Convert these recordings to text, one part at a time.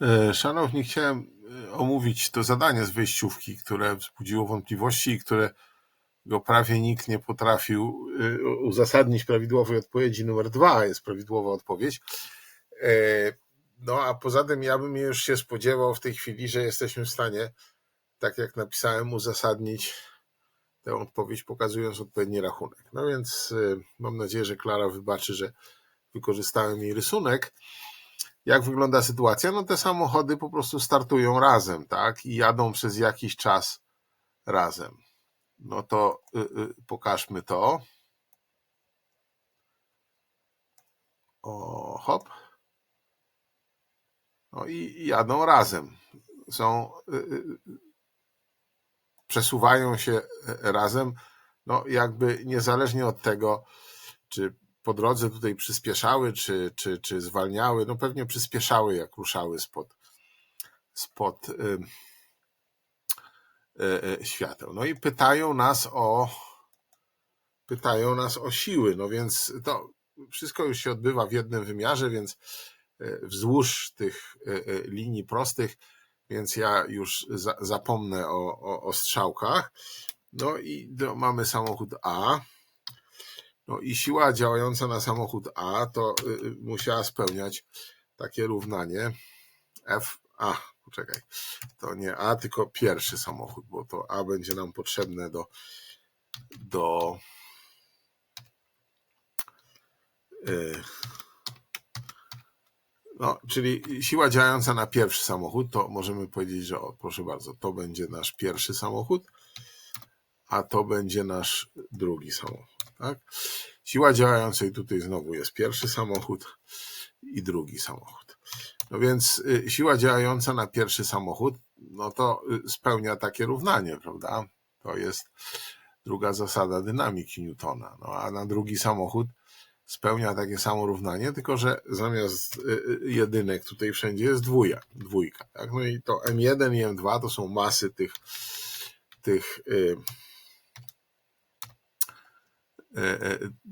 E, Szanowni, chciałem e, omówić to zadanie z wejściówki, które wzbudziło wątpliwości i które go prawie nikt nie potrafił e, uzasadnić prawidłowej odpowiedzi. Numer dwa jest prawidłowa odpowiedź. No a poza tym ja bym już się spodziewał w tej chwili, że jesteśmy w stanie, tak jak napisałem, uzasadnić tę odpowiedź, pokazując odpowiedni rachunek. No więc mam nadzieję, że Klara wybaczy, że wykorzystałem jej rysunek. Jak wygląda sytuacja? No te samochody po prostu startują razem, tak? I jadą przez jakiś czas razem. No to y, y, pokażmy to. O, hop. No i i jadą razem. Są, y, y, przesuwają się razem, no jakby niezależnie od tego, czy po drodze tutaj przyspieszały, czy, czy, czy zwalniały, no pewnie przyspieszały, jak ruszały spod, spod y, y, y, świateł. No i pytają nas o pytają nas o siły, no więc to wszystko już się odbywa w jednym wymiarze, więc y, wzdłuż tych y, y, linii prostych, więc ja już za, zapomnę o, o, o strzałkach. No i do, mamy samochód A. No i siła działająca na samochód A to y, y, musiała spełniać takie równanie F. A, poczekaj, to nie A, tylko pierwszy samochód, bo to A będzie nam potrzebne do, do y, no, czyli siła działająca na pierwszy samochód, to możemy powiedzieć, że o, proszę bardzo, to będzie nasz pierwszy samochód, a to będzie nasz drugi samochód. Tak? Siła działająca i tutaj znowu jest pierwszy samochód i drugi samochód. No więc y, siła działająca na pierwszy samochód, no to y, spełnia takie równanie, prawda? To jest druga zasada dynamiki Newtona. No a na drugi samochód spełnia takie samo równanie, tylko że zamiast y, jedynek tutaj wszędzie jest dwuja, dwójka. Tak? No i to M1 i M2 to są masy tych, tych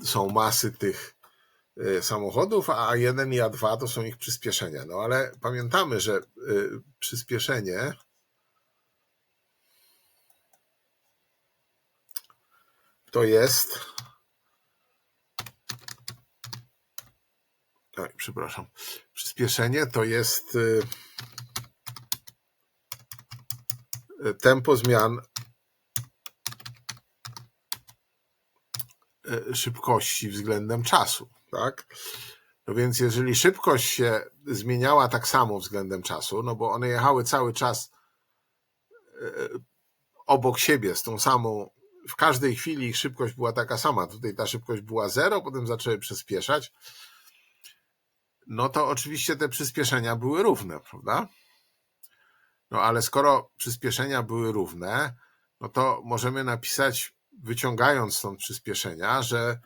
są masy tych y, samochodów, a A1 i A2 to są ich przyspieszenia. No ale pamiętamy, że przyspieszenie to jest Oj, przepraszam. Przyspieszenie to jest tempo zmian szybkości względem czasu, tak? No więc jeżeli szybkość się zmieniała tak samo względem czasu, no bo one jechały cały czas y, obok siebie z tą samą, w każdej chwili ich szybkość była taka sama. Tutaj ta szybkość była zero, potem zaczęły przyspieszać no to oczywiście te przyspieszenia były równe, prawda? No ale skoro przyspieszenia były równe, no to możemy napisać, wyciągając stąd przyspieszenia, że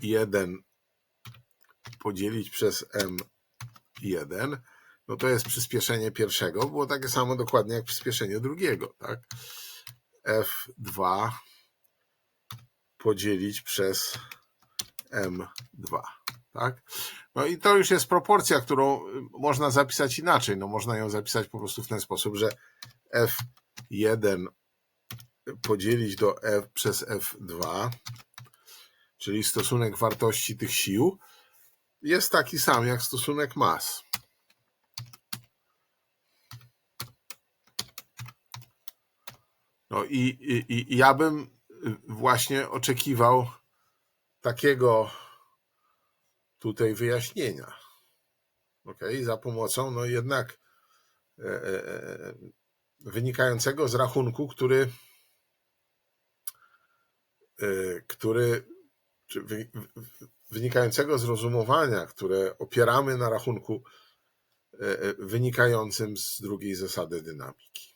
F1 podzielić przez M1, no to jest przyspieszenie pierwszego, było takie samo dokładnie jak przyspieszenie drugiego, tak? F2 podzielić przez M2. Tak? No i to już jest proporcja, którą y, można zapisać inaczej. No można ją zapisać po prostu w ten sposób, że F1 podzielić do F przez F2, czyli stosunek wartości tych sił, jest taki sam jak stosunek mas. No i, i, i ja bym właśnie oczekiwał takiego tutaj wyjaśnienia. Ok, za pomocą, no jednak e, e, e, wynikającego z rachunku, który, e, który czy wy, wynikającego z rozumowania, które opieramy na rachunku e, e, wynikającym z drugiej zasady dynamiki.